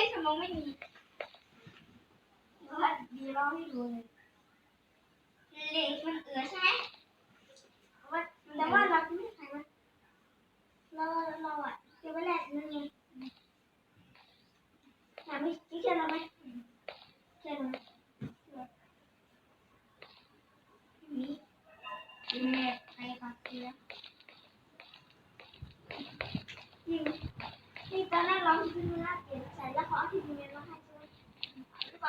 ยสมองไม่มีว่าดีเราไม่รู้เลยเล็กมันเอือใช่ไหมว่าแต่ว่าเราไม่ใช่ไหมเราเราอะเก็บไว้และนั่นไงถามไม่เชื่อเราไหมเชื่อเรไหมนี่แม่ไปกับเพื่อนนี่ตอนแรกเราคิดว